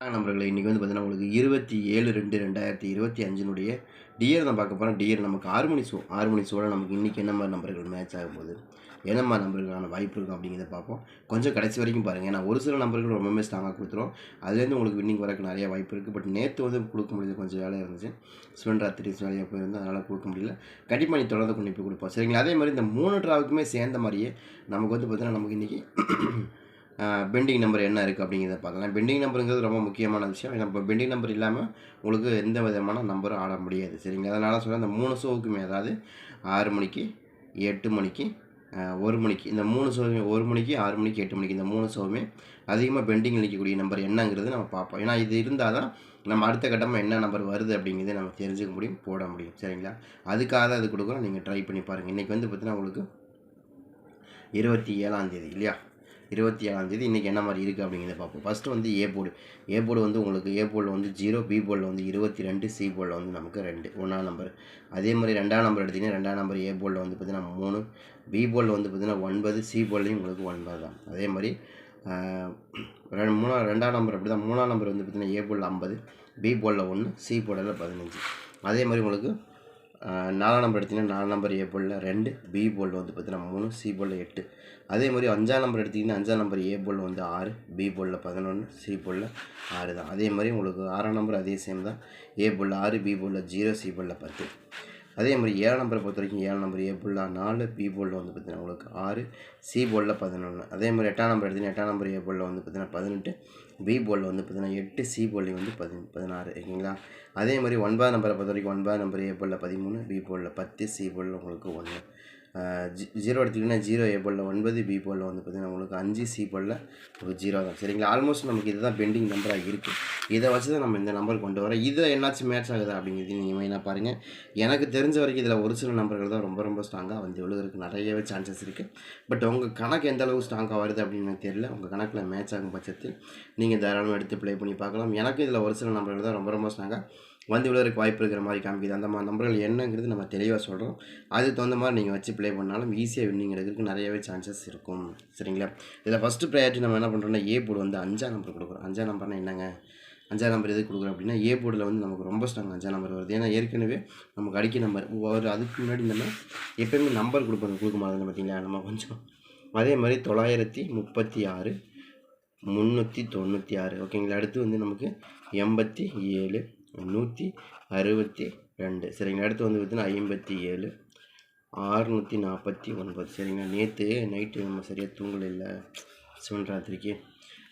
நம்பர்களை இன்றைக்கி வந்து பார்த்தீங்கன்னா உங்களுக்கு இருபத்தி ஏழு ரெண்டு ரெண்டாயிரத்தி இருபத்தி அஞ்சினுடைய டியர் தான் பார்க்க போகிறோம் டியர் நமக்கு ஆறு மணி ஷோ ஆறு மணி ஷோவில் நமக்கு இன்றைக்கி என்ன மாதிரி நம்பர்கள் மேட்ச் ஆக போகுது என்ன மாதிரி நம்பர்களுக்கான வாய்ப்பு இருக்கும் அப்படிங்கிறத பார்ப்போம். கொஞ்சம் கடைசி வரைக்கும் பாருங்கள் ஏன்னா ஒரு சில நம்பர்கள் ரொம்பவே ஸ்ட்ராங்காக கொடுத்துரும். அதுலேருந்து உங்களுக்கு வின்னிங் வரக்கு நிறைய வாய்ப்பு இருக்குது பட் நேற்று வந்து கொடுக்க முடியல கொஞ்சம் வேலை இருந்துச்சு. ஸ்டூடெண்ட் ராத்திரி வேலையாக போயிருந்தால் அதனால் கொடுக்க முடியல. கண்டிப்பாக நீ தொடர்ந்து கொண்டு போய் கொடுப்போம். சரிங்களா? அதே மாதிரி இந்த மூணு ட்ராவுக்குமே சேர்ந்த மாதிரியே நமக்கு வந்து பார்த்தீங்கன்னா நமக்கு இன்றைக்கி பெண்டிங் நம்பர் என்ன இருக்குது அப்படிங்கிறத பார்க்கலாம். பெண்டிங் நம்பருங்கிறது ரொம்ப முக்கியமான விஷயம். ஏன்னா இப்போ பெண்டிங் நம்பர் இல்லாமல் உங்களுக்கு எந்த விதமான நம்பரும் ஆட முடியாது. சரிங்க அதனால் சொல்ல அந்த மூணு ஷோவுக்குமே அதாவது ஆறு மணிக்கு எட்டு மணிக்கு ஒரு மணிக்கு இந்த மூணு ஷோவுமே ஒரு மணிக்கு ஆறு மணிக்கு எட்டு மணிக்கு இந்த மூணு ஷோவுமே அதிகமாக பெண்டிங் நிற்கக்கூடிய நம்பர் என்னங்கிறது நம்ம பார்ப்போம். ஏன்னா இது இருந்தால் தான் நம்ம அடுத்த கட்டமாக என்ன நம்பர் வருது அப்படிங்கிறத நம்ம தெரிஞ்சுக்க முடியும் போட முடியும். சரிங்களா? அதுக்காக தான் அது கொடுக்குறோம். நீங்கள் ட்ரை பண்ணி பாருங்கள் இன்றைக்கி வந்து பார்த்தீங்கன்னா உங்களுக்கு இருபத்தி ஏழாம் தேதி இல்லையா? இருபத்தி ஏழாம் தேதி இன்றைக்கி என்ன மாதிரி இருக்குது அப்படிங்கிறத பார்ப்போம். ஃபஸ்ட்டு வந்து ஏ போர்டு ஏ போர்டு வந்து உங்களுக்கு ஏ போர்டில் வந்து ஜீரோ பி போர்டில் வந்து இருபத்தி ரெண்டு சி போர்டில் வந்து நமக்கு ரெண்டு ஒன்றாம் நம்பர் அதே மாதிரி ரெண்டாம் நம்பர் எடுத்திங்கன்னா ரெண்டாம் நம்பர் ஏ போர்டில் வந்து பார்த்திங்கன்னா மூணு பி போர்டில் வந்து பார்த்திங்கன்னா ஒன்பது சி போர்டிலையும் உங்களுக்கு ஒன்பது தான். அதே மாதிரி ரெண்டு மூணா ரெண்டாம் நம்பர் அப்படி தான் மூணாம் நம்பர் வந்து பார்த்தீங்கன்னா ஏ போர்டில் ஐம்பது பி போர்டில் ஒன்று சி போர்டில் பதினஞ்சு. அதே மாதிரி உங்களுக்கு நாலாம் நம்பர் எடுத்திங்கன்னா நாலு நம்பர் ஏ போர்டில் ரெண்டு பி போல் வந்து பார்த்தீங்கன்னா மூணு சி போர்டில் எட்டு. அதே மாதிரி அஞ்சாம் நம்பர் எடுத்திங்கன்னா அஞ்சாம் நம்பர் ஏ போர்டில் வந்து ஆறு பி போர்டில் பதினொன்று சி போர்டில் ஆறு தான். அதே மாதிரி உங்களுக்கு ஆறாம் நம்பர் அதே சேம் தான். ஏ போர்டில் ஆறு பி போர்டில் ஜீரோ சி போர்டில் பத்து. அதே மாதிரி ஏழாம் நம்பரை பொறுத்த வரைக்கும் ஏழாம் நம்பர் ஏ போர்டில் நாலு பி போர்டில் வந்து பார்த்தீங்கன்னா உங்களுக்கு ஆறு சி போர்டில் பதினொன்று அதே மாதிரி எட்டாம் நம்பர் எடுத்தீங்கன்னா எட்டாம் நம்பர் ஏ போர்டில் வந்து பார்த்தீங்கன்னா பதினெட்டு பி போல் வந்து பார்த்தீங்கன்னா எட்டு சி போர்ட்லேயும் வந்து பதி பதினாறு ஓகேங்களா? அதே மாதிரி ஒன்பதாம் நம்பரை பொறுத்த வரைக்கும் ஒன்பதாம் நம்பர் ஏ போலில் பதிமூணு பி போலில் பத்து சி போலில் உங்களுக்கு ஒன்று ஜீரோ எடுத்துக்கிட்டிங்கன்னா ஜீரோ ஏ ஒன்பது பி போலில் வந்து பார்த்தீங்கன்னா உங்களுக்கு அஞ்சு சி போலில் ஒரு ஜீரோ தான். சரிங்களா? ஆல்மோஸ்ட் நமக்கு இதுதான் பெண்டிங் நம்பராக இருக்குது இதை வச்சு தான் நம்ம இந்த நம்பர் கொண்டு வரோம். இதை என்னாச்சும் மேட்ச் ஆகுதா அப்படிங்கிறது நீங்கள் மெயினாக பாருங்கள் எனக்கு தெரிஞ்ச வரைக்கும் இதில் ஒரு சில நம்பர்கள் தான் ரொம்ப ரொம்ப ஸ்ட்ராங்காக வந்து விழுகிறதுக்கு நிறையவே சான்சஸ் இருக்குது பட் உங்கள் கணக்கு எந்த அளவுக்கு ஸ்ட்ராங்காக வருது அப்படின்னு எனக்கு தெரியல. உங்கள் கணக்கில் மேட்ச் ஆகும் பட்சத்தில் நீங்கள் தாராளமாக எடுத்து ப்ளே பண்ணி பார்க்கலாம். எனக்கு இதில் ஒரு சில நம்பர்கள் தான் ரொம்ப ரொம்ப ஸ்ட்ராங்காக வந்து விழுவதற்கு வாய்ப்பு இருக்கிற மாதிரி காமிக்குது. அந்த மாதிரி நம்பர்கள் என்னங்கிறது நம்ம தெளிவாக சொல்கிறோம் அதுக்கு தகுந்த மாதிரி நீங்கள் வச்சு ப்ளே பண்ணாலும் ஈஸியாக வின்னிங் எடுக்கிறதுக்கு நிறையவே சான்சஸ் இருக்கும். சரிங்களா? இதில் ஃபஸ்ட்டு ப்ரையாரிட்டி நம்ம என்ன பண்ணுறோம்னா ஏ போர்டு வந்து அஞ்சாம் நம்பர் கொடுக்குறோம். அஞ்சாம் நம்பர்னா என்னங்க? அஞ்சாம் நம்பர் எது கொடுக்குறோம் அப்படின்னா ஏ போர்டில் வந்து நமக்கு ரொம்ப ஸ்ட்ராங் அஞ்சாம் நம்பர் வருது. ஏன்னா ஏற்கனவே நமக்கு அடிக்க நம்பர் ஒரு அதுக்கு முன்னாடி நம்ம எப்பயுமே நம்பர் கொடுப்போம் கொடுக்க மாதிரி பார்த்தீங்களா? நம்ம கொஞ்சம் அதே மாதிரி தொள்ளாயிரத்தி முப்பத்தி ஆறு முந்நூற்றி தொண்ணூற்றி ஆறு. ஓகேங்களா? அடுத்து வந்து நமக்கு எண்பத்தி ஏழு நூற்றி அறுபத்தி ரெண்டு. சரிங்களா அடுத்து வந்து பார்த்தீங்கன்னா ஐம்பத்தி ஏழு ஆறுநூற்றி நாற்பத்தி ஒன்பது. சரிங்களா நேற்று நைட்டு நம்ம சரியாக தூங்கலை சிவன் ராத்திரிக்கு.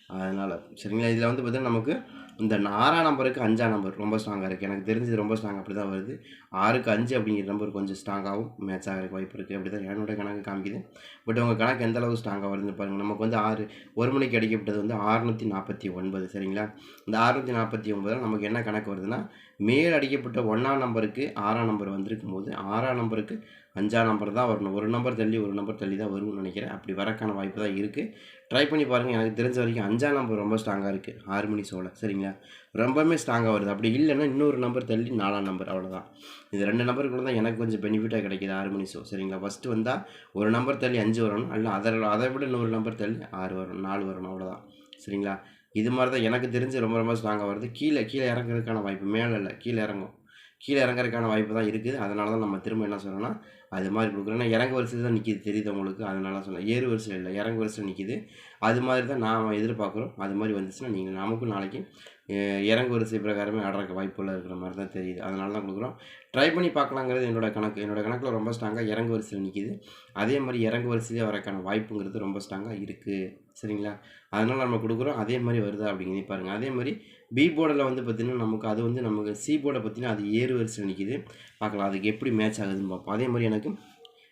அதனால். சரிங்களா? இதில் வந்து பார்த்தீங்கன்னா நமக்கு இந்த ஆறாம் நம்பருக்கு அஞ்சாம் நம்பர் ரொம்ப ஸ்ட்ராங்காக இருக்குது எனக்கு தெரிஞ்சது ரொம்ப ஸ்ட்ராங் அப்படி தான் வருது. ஆறுக்கு அஞ்சு அப்படிங்கிற நம்பர் கொஞ்சம் ஸ்ட்ராங்காகவும் மேட்ச் ஆகிறதுக்கு வாய்ப்பு இருக்குது அப்படி தான் என்னோட கணக்கு காமிக்குது. பட் உங்கள் கணக்கு எந்த அளவுக்கு ஸ்ட்ராங்காக வருதுன்னு பாருங்கள் நமக்கு வந்து ஆறு ஒரு மணிக்கு அடிக்கப்பட்டது வந்து ஆறுநூற்றி நாற்பத்தி ஒன்பது. சரிங்களா? இந்த ஆறுநூற்றி நாற்பத்தி ஒன்பதில் நமக்கு என்ன கணக்கு வருதுன்னா மேல் அடிக்கப்பட்ட ஒன்றாம் நம்பருக்கு ஆறாம் நம்பர் வந்திருக்கும் போது ஆறாம் நம்பருக்கு அஞ்சாம் நம்பர் தான் வரணும். ஒரு நம்பர் தள்ளி ஒரு நம்பர் தள்ளி தான் வரும்னு நினைக்கிறேன். அப்படி வரக்கான வாய்ப்பு தான் இருக்குது ட்ரை பண்ணி பாருங்கள் எனக்கு தெரிஞ்ச வரைக்கும் அஞ்சாம் நம்பர் ரொம்ப ஸ்ட்ராங்காக இருக்குது ஆறு மணி சரிங்களா? ரொம்பவுமே ஸ்ட்ராங்காக வருது. அப்படி இல்லைன்னா இன்னொரு நம்பர் தள்ளி நாலாம் நம்பர் அவ்வளோதான் இது ரெண்டு நம்பருக்குள்ள தான் எனக்கு கொஞ்சம் பெனிஃபிட்டாக கிடைக்கிது ஆறு மணி ஷோ சரிங்களா? ஃபஸ்ட்டு வந்தால் ஒரு நம்பர் தள்ளி அஞ்சு வரணும். அல்ல அதை அதை விட இன்னொரு நம்பர் தள்ளி ஆறு வரணும் நாலு வரணும் அவ்வளோதான் சரிங்களா? இது மாதிரி தான் எனக்கு தெரிஞ்சு ரொம்ப ரொம்ப ஸ்ட்ராங்காக வருது. கீழே கீழே இறங்குறதுக்கான வாய்ப்பு மேலே இல்லை. கீழே இறங்கும். கீழே இறங்குறதுக்கான வாய்ப்பு தான் இருக்குது. அதனால தான் நம்ம திரும்ப என்ன சொல்கிறோன்னா அது மாதிரி கொடுக்குறோம். ஏன்னா இறங்கு வரிசையில் தான் நிற்கிது தெரியுது உங்களுக்கு. அதனால சொன்னேன். ஏறு வரிசையில் இல்லை. இறங்கு வரிசையில் நிற்கிது அது மாதிரி தான் நாம் எதிர்பார்க்குறோம். அது மாதிரி வந்துச்சுன்னா நீங்கள் நமக்கும் நாளைக்கு இறங்கு வரிசை பிரகாரமே ஆடுறதுக்கு வாய்ப்புள்ள இருக்கிற மாதிரி தான் தெரியுது. அதனால தான் கொடுக்குறோம். ட்ரை பண்ணி பார்க்கலாங்கிறது என்னோட கணக்கு. என்னோட கணக்கில் ரொம்ப ஸ்ட்ராங்காக இறங்கு வரிசையில் நிற்கிது அதே மாதிரி இறங்கு வரிசையிலே வரக்கான வாய்ப்புங்கிறது ரொம்ப ஸ்ட்ராங்காக இருக்குது சரிங்களா? அதனால் நம்ம கொடுக்குறோம். அதே மாதிரி வருதா அப்படிங்கிறத பாருங்கள் அதே மாதிரி பி போர்டில் வந்து பார்த்திங்கன்னா நமக்கு அது வந்து நமக்கு சி போர்டை பார்த்திங்கன்னா அது ஏறு வரிசையில் நிற்கிது பார்க்கலாம் அதுக்கு எப்படி மேட்ச் ஆகுதுன்னு பார்ப்போம். அதே மாதிரி எனக்கு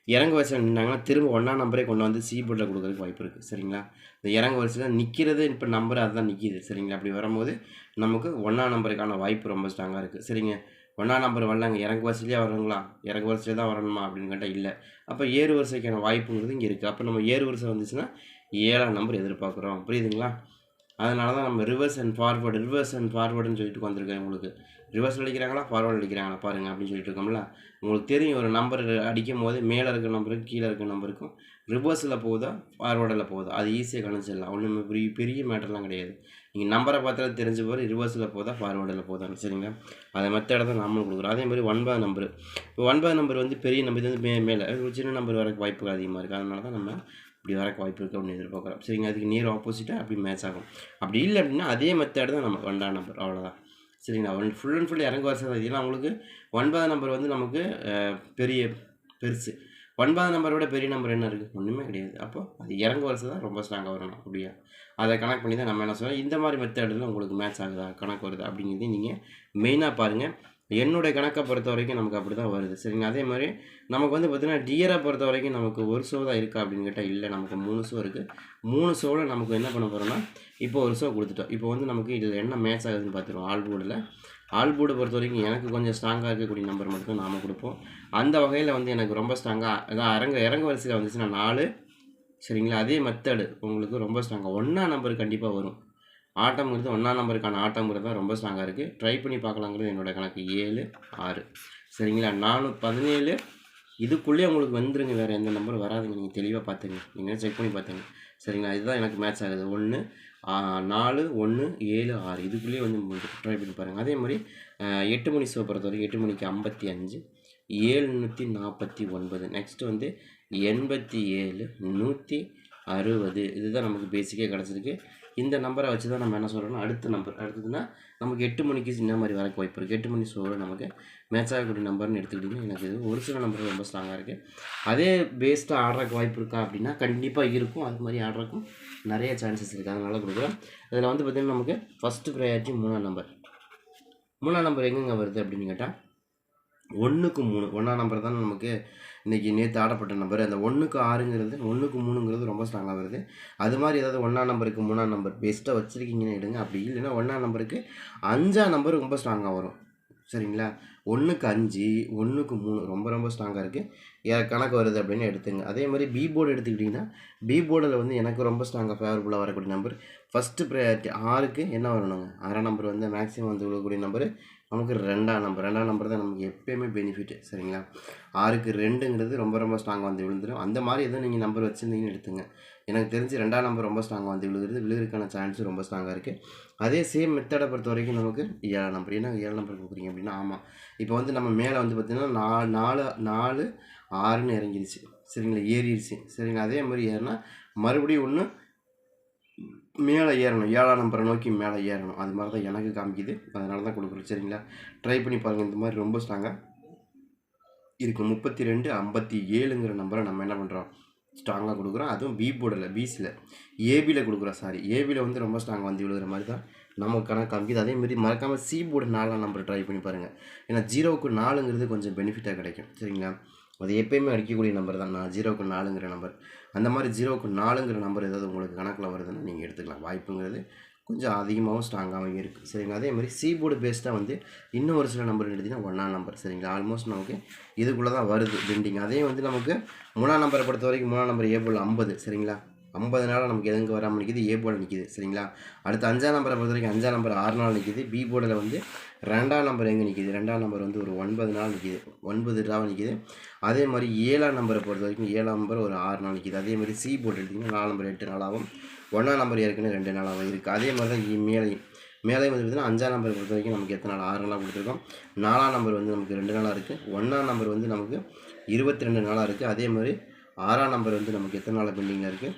இறங்கு வரிசையில் நின்னாங்கன்னா திரும்ப ஒன்றாம் நம்பரே கொண்டு வந்து சி போர்டில் கொடுக்குறதுக்கு வாய்ப்பு இருக்குது சரிங்களா? இந்த இறங்கு வரிசையில் நிற்கிறது இப்போ நம்பர் அதுதான் நிற்கிது சரிங்களா? அப்படி வரும்போது நமக்கு ஒன்றாம் நம்பருக்கான வாய்ப்பு ரொம்ப ஸ்ட்ராங்காக இருக்குது சரிங்க? ஒன்றாம் நம்பர் வரலாங்க இறங்கு வரிசையிலே வரணுங்களா? இறங்கு வரிசையில் தான் வரணுமா? அப்படின்னு கேட்டால் இல்லை. அப்போ ஏறு வரிசைக்கான வாய்ப்புங்கிறது இங்கே இருக்குது அப்போ நம்ம ஏறு வரிசை வந்துச்சுன்னா ஏழாம் நம்பர் எதிர்பார்க்குறோம். புரியுதுங்களா? அதனால தான் நம்ம reverse and forward reverse and ஃபார்வர்டுன்னு சொல்லிட்டு உட்காந்துருக்கேன் உங்களுக்கு ரிவர்ஸ் அடிக்கிறாங்களா ஃபார்வர்டு அடிக்கிறாங்களா பாருங்கள் அப்படின்னு சொல்லிட்டு இருக்கோம்ல. உங்களுக்கு தெரியும் ஒரு நம்பர் அடிக்கும் போது மேலே இருக்கிற நம்பருக்கு கீழே இருக்கிற நம்பருக்கும் ரிவர்ஸில் போகுதா ஃபார்வர்டில் போகுதா? அது ஈஸியாக கணிச்சிடலாம் ஒன்றுமே பெரிய பெரிய மேட்டர்லாம் கிடையாது. நீங்கள் நம்பரை பார்த்தாலே தெரிஞ்ச போது ரிவர்ஸில் போதா ஃபார்வர்டில் போதான்னு சரிங்களா? அதை மெத்தடை தான் நாமளும் கொடுக்குறோம். அதே மாதிரி ஒன்பது நம்பர் இப்போ ஒன்பது நம்பர் வந்து பெரிய நம்பர் இது வந்து மே மேலே. ஒரு சின்ன நம்பர் வரக்கு வாய்ப்புகள் அதிகமாக இருக்குது அதனால தான் நம்ம இப்படி வரக்கு வாய்ப்பு இருக்குது அப்படின்னு எதிர்பார்க்குறோம் சரிங்க அதுக்கு நியர் ஆப்போசிட்டாக அப்படி மேட்ச் ஆகும். அப்படி இல்லை அப்படின்னா அதே மெத்தேடு தான் நமக்கு ஒன்றாம் நம்பர் அவ்வளோதான் சரிங்களா? ஒன் ஃபுல் அண்ட் ஃபுல் இறங்கு வருஷம் தான். இதெல்லாம் உங்களுக்கு ஒன்பதாம் நம்பர் வந்து நமக்கு பெரிய பெருசு. ஒன்பதாம் நம்பரை விட பெரிய நம்பர் என்ன இருக்குது ஒன்றுமே கிடையாது. அப்போது அது இறங்கு வருஷம் தான் ரொம்ப ஸ்ட்ராங்காக வரணும். அப்படியா? அதை கணக்கு பண்ணி தான் நம்ம என்ன சொல்கிறோம் இந்த மாதிரி மெத்தேடில் உங்களுக்கு மேட்ச் ஆகுதா? கணக்கு வருதா? அப்படிங்கிறதையும் நீங்கள் மெயினாக பாருங்கள் என்னுடைய கணக்கை பொறுத்த வரைக்கும் நமக்கு அப்படி தான் வருது. சரிங்க அதே மாதிரி நமக்கு வந்து பார்த்திங்கன்னா டியரை பொறுத்த வரைக்கும் நமக்கு ஒரு ஷோ தான் இருக்கா அப்படின்னு கேட்டால் இல்லை. நமக்கு மூணு ஷோ இருக்குது மூணு ஷோவில் நமக்கு என்ன பண்ண போகிறோம்னா இப்போ ஒரு ஷோ கொடுத்துட்டோம். இப்போ வந்து நமக்கு இதில் என்ன மேட்ச் ஆகுதுன்னு பார்த்துருவோம். ஆல் போர்டில் ஆல் போர்டு பொறுத்த வரைக்கும் எனக்கு கொஞ்சம் ஸ்ட்ராங்காக இருக்கக்கூடிய நம்பர் மட்டும் நாம் கொடுப்போம். அந்த வகையில் வந்து எனக்கு ரொம்ப ஸ்ட்ராங்காக அதான் இறங்க இறங்க வரிசையில் வந்துச்சுன்னா நாலு. சரிங்களா? அதே மெத்தடு உங்களுக்கு ரொம்ப ஸ்ட்ராங்காக ஒன்றா நம்பர் கண்டிப்பாக வரும். ஆட்டம்ங்கிறது ஒன்றாம் நம்பருக்கான ஆட்டம்ங்கிறது தான் ரொம்ப ஸ்ட்ராங்காக இருக்குது ட்ரை பண்ணி பார்க்கலாங்கிறது என்னோட கணக்கு. ஏழு ஆறு. சரிங்களா? நாலு பதினேழு. இதுக்குள்ளேயே உங்களுக்கு வந்துருங்க. வேறு எந்த நம்பரும் வராதுங்க. நீங்கள் தெளிவாக பார்த்துங்க. நீங்கள் செக் பண்ணி பார்த்துங்க. சரிங்களா? இதுதான் எனக்கு மேட்ச் ஆகுது. ஒன்று நாலு ஒன்று ஏழு ஆறு. இதுக்குள்ளேயே வந்து ட்ரை பண்ணி பாருங்கள் அதே மாதிரி எட்டு மணி ஷோ பொறுத்த வரைக்கும் எட்டு மணிக்கு ஐம்பத்தி அஞ்சு ஏழுநூற்றி நாற்பத்தி ஒன்பது. நெக்ஸ்ட்டு வந்து எண்பத்தி ஏழு நூற்றி அறுபது இதுதான் நமக்கு பேசிக்காக கிடச்சிருக்கு. இந்த நம்பரை வச்சு தான் நம்ம என்ன சொல்கிறோம்னா அடுத்த நம்பர் அடுத்ததுன்னா நமக்கு எட்டு மணிக்கு இந்த மாதிரி வரக்கு வாய்ப்பு இருக்குது எட்டு மணி ஷோவில் நமக்கு மேட்ச் ஆகக்கூடிய நம்பர்னு எடுத்துக்கிட்டிங்கன்னா எனக்கு இது ஒரு சில நம்பர் ரொம்ப ஸ்ட்ராங்காக இருக்குது அதே பேஸ்டாக ஆடுறக்கு வாய்ப்பு இருக்கா அப்படின்னா கண்டிப்பாக இருக்கும். அது மாதிரி ஆடுறக்கும் நிறைய சான்சஸ் இருக்குது அதனால் கொடுக்குறோம் அதில் வந்து பார்த்திங்கன்னா நமக்கு ஃபஸ்ட்டு ப்ரையாரிட்டி மூணாம் நம்பர் மூணாம் நம்பர் எங்கெங்க வருது அப்படின்னு கேட்டால் ஒன்றுக்கு மூணு. ஒன்றாம் நம்பர் தான் நமக்கு இன்றைக்கி நேற்று ஆடப்பட்ட நம்பர் அந்த ஒன்றுக்கு ஆறுங்கிறது ஒன்றுக்கு மூணுங்கிறது ரொம்ப ஸ்ட்ராங்காக வருது. அது மாதிரி ஏதாவது ஒன்றாம் நம்பருக்கு மூணாம் நம்பர் பெஸ்ட்டாக வச்சுருக்கீங்கன்னு எடுங்க. அப்படி இல்லைன்னா ஒன்றாம் நம்பருக்கு அஞ்சாம் நம்பர் ரொம்ப ஸ்ட்ராங்காக வரும். சரிங்களா? ஒன்றுக்கு அஞ்சு ஒன்றுக்கு மூணு ரொம்ப ரொம்ப ஸ்ட்ராங்காக இருக்குது கணக்கு வருது அப்படின்னு எடுத்துங்க. அதே மாதிரி பி போர்டு எடுத்துக்கிட்டிங்கன்னா பி போர்டில் வந்து எனக்கு ரொம்ப ஸ்ட்ராங்காக ஃபேவரபுளாக வரக்கூடிய நம்பர் ஃபஸ்ட்டு ப்ரையாரிட்டி ஆறுக்கு என்ன வரணுங்க? ஆறாம் நம்பர் வந்து மேக்ஸிமம் வந்து விழக்கூடிய நம்பர் நமக்கு ரெண்டாம் நம்பர் ரெண்டாம் நம்பர் தான் நமக்கு எப்பயுமே பெனிஃபிட்டு சரிங்களா? ஆறுக்கு ரெண்டுங்கிறது ரொம்ப ரொம்ப ஸ்ட்ராங்காக வந்து விழுந்துடும் அந்த மாதிரி எதுவும் நீங்கள் நம்பர் வச்சுருந்தீங்கன்னு எடுத்துங்க. எனக்கு தெரிஞ்சு ரெண்டாம் நம்பர் ரொம்ப ஸ்ட்ராங்காக வந்து விழுகிறது. விழுகிறதுக்கான சான்ஸும் ரொம்ப ஸ்ட்ராங்காக இருக்குது அதே சேம் மெத்தடை பொறுத்த வரைக்கும் நமக்கு ஏழாம் நம்பர் ஏன்னா ஏழாம் நம்பர் கொடுக்குறீங்க அப்படின்னா ஆமாம் இப்போ வந்து நம்ம மேலே வந்து பார்த்திங்கன்னா நாலு நாலு நாலு ஆறுன்னு இறங்கிருச்சு. சரிங்களா? ஏறிடுச்சு சரிங்களா? அதே மாதிரி ஏறினா மறுபடியும் ஒன்று மேலே ஏறணும் ஏழாம் நம்பரை நோக்கி மேலே ஏறணும். அது மாதிரி தான் எனக்கு காமிக்குது. அதனால தான் கொடுக்குறோம் சரிங்களா? ட்ரை பண்ணி பாருங்கள் இந்த மாதிரி ரொம்ப ஸ்ட்ராங்காக இருக்குது முப்பத்தி ரெண்டு ஐம்பத்தி ஏழுங்கிற நம்பரை நம்ம என்ன பண்ணுறோம் ஸ்ட்ராங்காக கொடுக்குறோம். அதுவும் பி போர்டில் பிசியில் ஏபியில் கொடுக்குறோம். சாரி ஏபியில் வந்து ரொம்ப ஸ்ட்ராங்காக வந்து விழுகிற மாதிரி தான் நமக்கு கணக்கு காமிக்குது. அதேமாரி மறக்காமல் சி போர்டு நாலாம் நம்பர் ட்ரை பண்ணி பாருங்கள் ஏன்னா ஜீரோவுக்கு நாலுங்கிறது கொஞ்சம் பெனிஃபிட்டாக கிடைக்கும். சரிங்களா? அது எப்பயுமே அடிக்கக்கூடிய நம்பர் தான். நான் ஜீரோக்கு நாலுங்கிற நம்பர். அந்த மாதிரி ஜீரோக்கு நாலுங்கிற நம்பர் ஏதாவது உங்களுக்கு கணக்கில் வருதுன்னா நீங்கள் எடுத்துக்கலாம். வாய்ப்புங்கிறது கொஞ்சம் அதிகமாகவும் ஸ்ட்ராங்காகவும் இருக்குது சரிங்களா? அதே மாதிரி சீபோர்டு பேஸ்டாக வந்து இன்னும் ஒரு சில நம்பர் எடுத்திங்கன்னா ஒன்றாம் நம்பர். சரிங்களா? ஆல்மோஸ்ட் நமக்கு இதுக்குள்ளே தான் வருது பெண்டிங் அதே வந்து நமக்கு மூணாம் நம்பரை பொறுத்த வரைக்கும் மூணாம் நம்பர் ஏபிள் ஐம்பது. சரிங்களா? ஐம்பது நாளாக நமக்கு எதுங்க வராமல் நிற்கிது ஏ போர்டில் நிற்கிது சரிங்களா? அடுத்து அஞ்சாம் நம்பரை பொறுத்த வரைக்கும் அஞ்சாம் நம்பர் ஆறு நாள் நிற்கிது பி போர்டில் வந்து ரெண்டாம் நம்பர் எங்கே நிற்கிது ரெண்டாம் நம்பர் வந்து ஒரு ஒன்பது நாள் நிற்கிது ஒன்பது ரூபா நிற்கிது அதே மாதிரி ஏழாம் நம்பரை பொறுத்த வரைக்கும் ஏழாம் நம்பர் ஒரு ஆறு நாள் நிற்கிது அதே மாதிரி சி போர்டு எடுத்திங்கன்னா நாலு நம்பர் எட்டு நாளாகவும் ஒன்றாம் நம்பர் ஏற்கனவே ரெண்டு நாளாகவும் இருக்குது அதே மாதிரி தான் இ- மேலையும் மேலே வந்து பார்த்திங்கன்னா அஞ்சாம் நம்பர் பொறுத்த வரைக்கும் நமக்கு எத்தனை நாள்? ஆறு நாளாக கொடுத்துருக்கோம். நாலாம் நம்பர் வந்து நமக்கு ரெண்டு நாளாக இருக்குது ஒன்றாம் நம்பர் வந்து நமக்கு இருபத்தி ரெண்டு நாளாக இருக்குது அதே மாதிரி ஆறாம் நம்பர் வந்து நமக்கு எத்தனை நாளாக பெண்டிங்கில் இருக்குது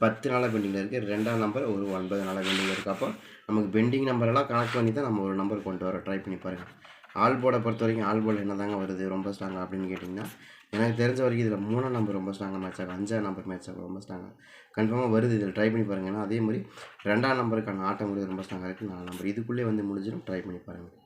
பத்து நாளாக பெண்டிங்கில் இருக்குது ரெண்டாம் நம்பர் ஒரு ஒன்பது நாளாக பெண்டிங்கில் இருக்குது அப்போ நமக்கு பெண்டிங் நம்பரெல்லாம் கனெக்ட் பண்ணி தான் நம்ம ஒரு நம்பர் கொண்டு வர ட்ரை பண்ணி பாருங்கள் ஆல் போர்டை பொறுத்த வரைக்கும் ஆல் போர்டு என்ன தாங்க வருது ரொம்ப ஸ்ட்ராங்காக அப்படின்னு கேட்டிங்கன்னா எனக்கு தெரிஞ்ச வரைக்கும் இதில் மூணாம் நம்பர் ரொம்ப ஸ்ட்ராங்காக மேட்ச் ஆகும் அஞ்சாம் நம்பர் மேட்ச் ஆகும் ரொம்ப ஸ்ட்ராங்காக கன்ஃபார்மாக வருது இதில் ட்ரை பண்ணி பாருங்கன்னா அதே மாதிரி ரெண்டாம் நம்பருக்கான ஆட்டம் கூட ரொம்ப ஸ்ட்ராங்காக இருக்குது நாலு நம்பர் இதுக்குள்ளே வந்து முடிஞ்சிடும் ட்ரை பண்ணி பாருங்கள்